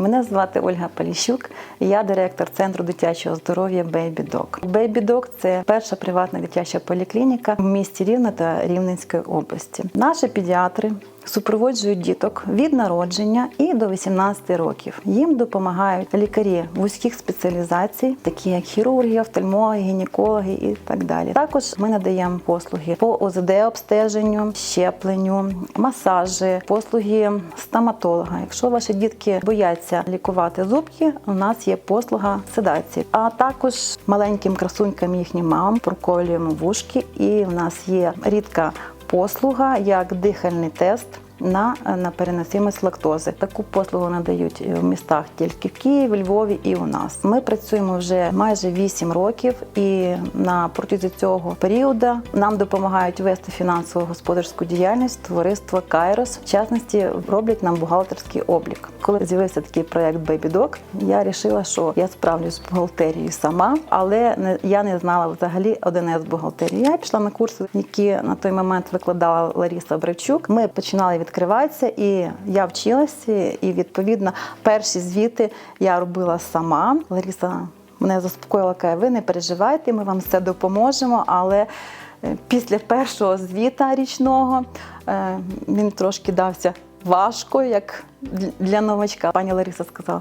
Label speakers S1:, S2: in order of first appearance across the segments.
S1: Мене звати Ольга Поліщук, я директор центру дитячого здоров'я. Baby Dog – це перша приватна дитяча поліклініка в місті Рівне та Рівненської області. Наші педіатри супроводжують діток від народження і до 18 років. Їм допомагають лікарі вузьких спеціалізацій, такі як хірурги, офтальмологи, гінекологи і так далі. Також ми надаємо послуги по ОЗД обстеженню, щепленню, масажі, послуги стоматолога. Якщо ваші дітки бояться лікувати зубки, у нас є послуга седації. А також маленьким красунькам їхнім мамам проколюємо вушки, і в нас є рідка послуга як дихальний тест. На, на переносимість лактози таку послугу надають в містах тільки в Києві, Львові і у нас. Ми працюємо вже майже 8 років, і на протязі цього періоду нам допомагають вести фінансово господарську діяльність товариство Кайрос. В частності роблять нам бухгалтерський облік. Коли з'явився такий проект Dog, я вирішила, що я справлюсь з бухгалтерією сама, але не я не знала взагалі ОДНС бухгалтерії. Я пішла на курси, які на той момент викладала Ларіса Бравчук. Ми починали відкриватися, і я вчилася, і відповідно перші звіти я робила сама. Лариса мене заспокоїла, каже, ви не переживайте, ми вам все допоможемо. Але е, після першого звіта річного е, він трошки дався важко, як для новачка. Пані Лариса сказала,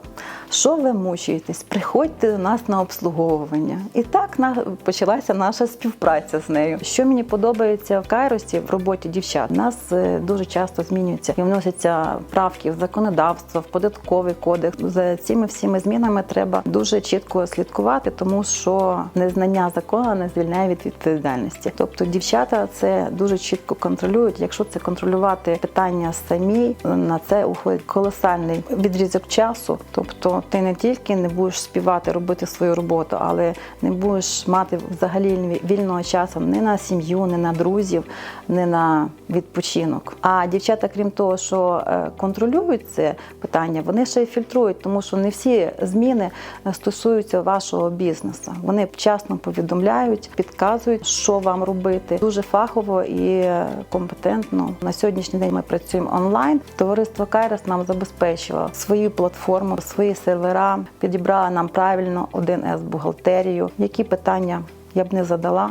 S1: що ви мучуєтесь, приходьте до нас на обслуговування. І так почалася наша співпраця з нею. Що мені подобається в Кайросі в роботі дівчат, нас е, дуже часто змінюються і вносяться правки в законодавство, в податковий кодекс. За цими всіми змінами треба дуже чітко слідкувати, тому що незнання закону не звільняє від відповідальності. Тобто дівчата це дуже чітко контролюють. Якщо це контролювати питання самі, на це уходить колосальний відрізок часу. Тобто ти не тільки не будеш співати, робити свою роботу, але не будеш мати взагалі вільного часу ні на сім'ю, ні на друзів, ні на відпочинок. А дівчата, крім того, що е, контролюють це питання, вони ще й фільтрують, тому що не всі зміни е, стосуються вашого бізнесу. Вони вчасно повідомляють, підказують, що вам робити. Дуже фахово і е, компетентно. На сьогоднішній день ми працюємо онлайн. Товариство Кайрос нам забезпечило свою платформу, свої сервера, підібрала нам правильно 1С бухгалтерію. Які питання я б не задала.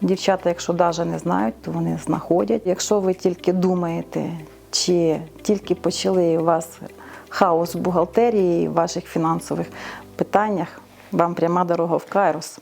S1: Дівчата, якщо навіть не знають, то вони знаходять. Якщо ви тільки думаєте, чи тільки почали у вас хаос в бухгалтерії, в ваших фінансових питаннях, вам пряма дорога в Кайрос.